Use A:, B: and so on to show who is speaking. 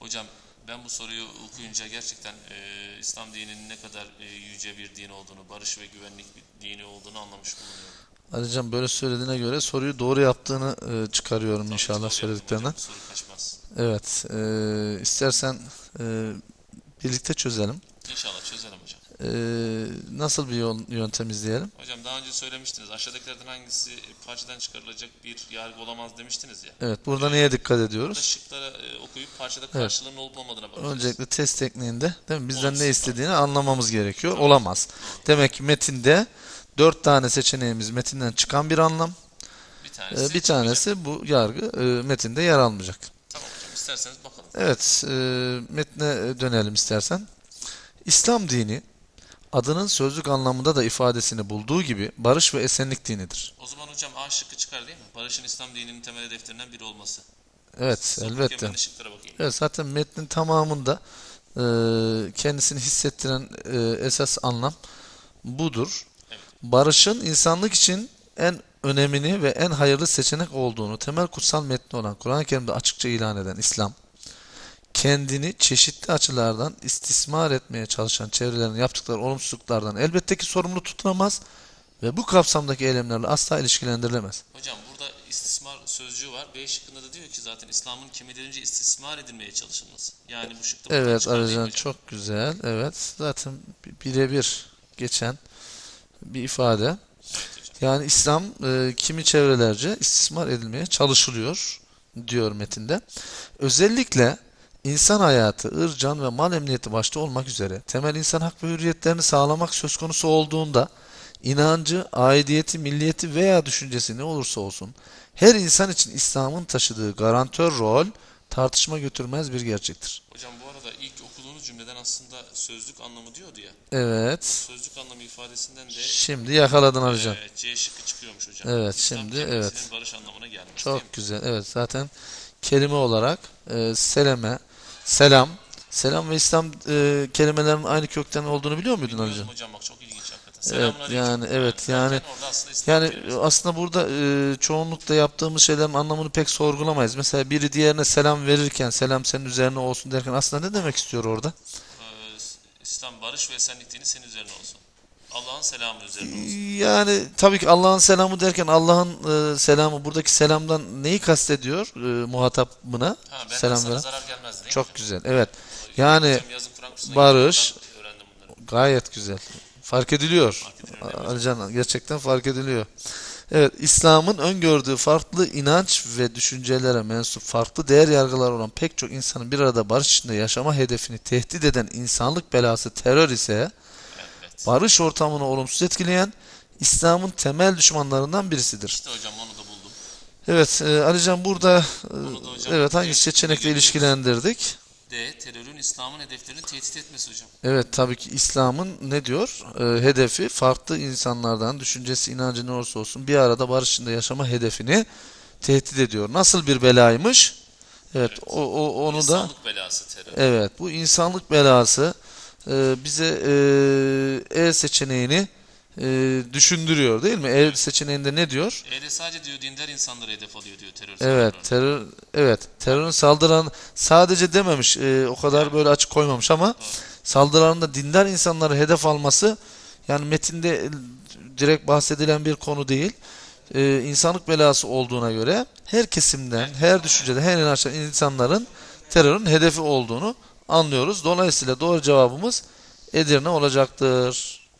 A: Hocam ben bu soruyu okuyunca gerçekten e, İslam dininin ne kadar e, yüce bir din olduğunu, barış ve güvenlik bir dini olduğunu anlamış bulunuyorum.
B: Alican böyle söylediğine göre soruyu doğru yaptığını e, çıkarıyorum
A: Tabii
B: inşallah söylediklerinden.
A: hocam, soru kaçmaz.
B: Evet. e, istersen e, birlikte çözelim.
A: İnşallah çözelim hocam.
B: E, nasıl bir yol, yöntem izleyelim?
A: Hocam daha önce söylemiştiniz. Aşağıdakilerden hangisi parçadan çıkarılacak bir yargı olamaz demiştiniz ya.
B: Evet. Burada neye dikkat
A: Burada
B: ediyoruz?
A: şıklara e, okuyup parçada karşılığının olup olmadığına bakacağız.
B: Öncelikle test tekniğinde değil mi? Bizden
A: Olumsuz.
B: ne istediğini anlamamız gerekiyor. Olamaz. Demek ki metinde dört tane seçeneğimiz metinden çıkan bir anlam.
A: bir
B: E,
A: tanesi
B: bir tanesi bu yargı e, metinde yer almayacak.
A: Tamam hocam isterseniz bakalım.
B: Evet, e, metne dönelim istersen. İslam dini adının sözlük anlamında da ifadesini bulduğu gibi barış ve esenlik dinidir.
A: O zaman hocam A şıkkı çıkar değil mi? Barış'ın İslam dininin temel hedeflerinden biri olması.
B: Evet,
A: Siz
B: elbette. Evet, zaten metnin tamamında e, kendisini hissettiren e, esas anlam budur.
A: Evet.
B: Barışın insanlık için en önemini ve en hayırlı seçenek olduğunu temel kutsal metni olan Kur'an-ı Kerim'de açıkça ilan eden İslam, kendini çeşitli açılardan istismar etmeye çalışan çevrelerin yaptıkları olumsuzluklardan elbette ki sorumlu tutulamaz ve bu kapsamdaki eylemlerle asla ilişkilendirilemez.
A: Hocam burada istismar sözcüğü var. B şıkkında da diyor ki zaten İslam'ın kimilerince istismar edilmeye çalışılması. Yani bu şıkta
B: Evet Arıcan çok güzel. Evet zaten bi- birebir geçen bir ifade.
A: Evet.
B: Yani İslam e, kimi çevrelerce istismar edilmeye çalışılıyor diyor metinde. Özellikle insan hayatı, ır, can ve mal emniyeti başta olmak üzere temel insan hak ve hürriyetlerini sağlamak söz konusu olduğunda inancı, aidiyeti, milliyeti veya düşüncesi ne olursa olsun her insan için İslam'ın taşıdığı garantör rol tartışma götürmez bir gerçektir.
A: Hocam bu arada ilk okuduğunuz cümleden aslında sözlük anlamı diyordu ya.
B: Evet.
A: Sözlük anlamı ifadesinden de
B: Şimdi yakaladın Arıcan.
A: e, C şıkkı çıkıyormuş hocam.
B: Evet,
A: İslam
B: şimdi, evet.
A: barış anlamına gelmiş?
B: Çok güzel. Evet zaten kelime olarak e, seleme, selam, selam ve İslam e, kelimelerinin aynı kökten olduğunu biliyor muydun
A: Bilmiyordum
B: Arıcan?
A: hocam bak çok ilginç hakikaten.
B: Evet, yani, evet, yani-
A: aslında
B: Yani
A: kelimesi.
B: aslında burada e, çoğunlukla yaptığımız şeylerin anlamını pek sorgulamayız. Mesela biri diğerine selam verirken selam senin üzerine olsun derken aslında ne demek istiyor orada?
A: Ee, İslam barış ve esenlik dini senin üzerine olsun. Allah'ın selamı üzerine olsun.
B: Yani tabii ki Allah'ın selamı derken Allah'ın e, selamı buradaki selamdan neyi kastediyor e, muhatabına?
A: Ha, benden
B: Selam
A: sana
B: veren.
A: zarar gelmez değil mi
B: Çok
A: hocam?
B: güzel. Evet. Yani
A: Hocam yazın Kur'an kursuna
B: barış-
A: gittim, oradan öğrendim bunları.
B: Gayet güzel. Fark ediliyor.
A: Fark ediliyor?
B: Alican gerçekten fark ediliyor. Evet, İslam'ın öngördüğü farklı inanç ve düşüncelere mensup farklı değer yargıları olan pek çok insanın bir arada barış içinde yaşama hedefini tehdit eden insanlık belası terör ise. Barış ortamını olumsuz etkileyen İslam'ın temel düşmanlarından birisidir.
A: İşte hocam onu da buldum.
B: Evet, e, Alican burada e,
A: hocam
B: evet hangi seçenekle ilişkilendirdik?
A: D. Terörün İslam'ın hedeflerini tehdit etmesi hocam.
B: Evet tabii ki İslam'ın ne diyor? Ee, hedefi farklı insanlardan düşüncesi, inancı ne olursa olsun bir arada barış içinde yaşama hedefini tehdit ediyor. Nasıl bir belaymış? Evet,
A: Evet.
B: o, o onu da
A: İnsanlık belası terör.
B: evet bu insanlık belası e, bize e, E seçeneğini e, düşündürüyor değil mi? E seçeneğinde ne diyor?
A: E'de sadece diyor dindar insanları hedef alıyor diyor terör
B: Evet, terör evet, terörün saldıran sadece dememiş, e, o kadar böyle açık koymamış ama saldırılarında dindar insanları hedef alması yani metinde e, direkt bahsedilen bir konu değil. E, insanlık belası olduğuna göre her kesimden, her düşüncede, her inançtan insanların terörün hedefi olduğunu anlıyoruz. Dolayısıyla doğru cevabımız Edirne olacaktır.